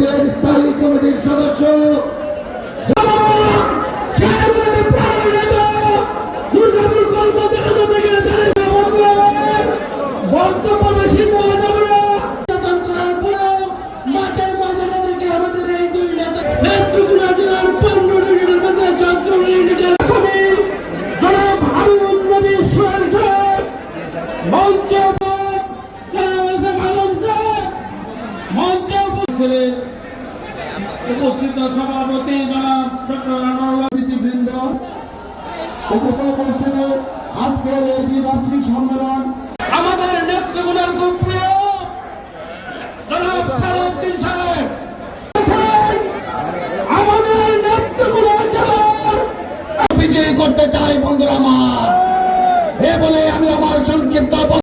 বিএনপির স্থায়ী কমিটির সদস্য মাঠের ময়দানে থেকে আমাদের এই মঞ্চে উপস্থিত সভাপতি জনাব ডক্টর উপস্থিত আজকের এই দ্বিবার্ষিক সম্মেলন। আমাদের নেতৃত্বগুলোর খুব প্রিয় জনাব সারাউদ্দিন সাহেব। আমাদের নেতৃত্বগুলোর বিজয়ী করতে চাই বন্ধুরা আমার। এ বলে আমি আমার সংক্ষিপ্ত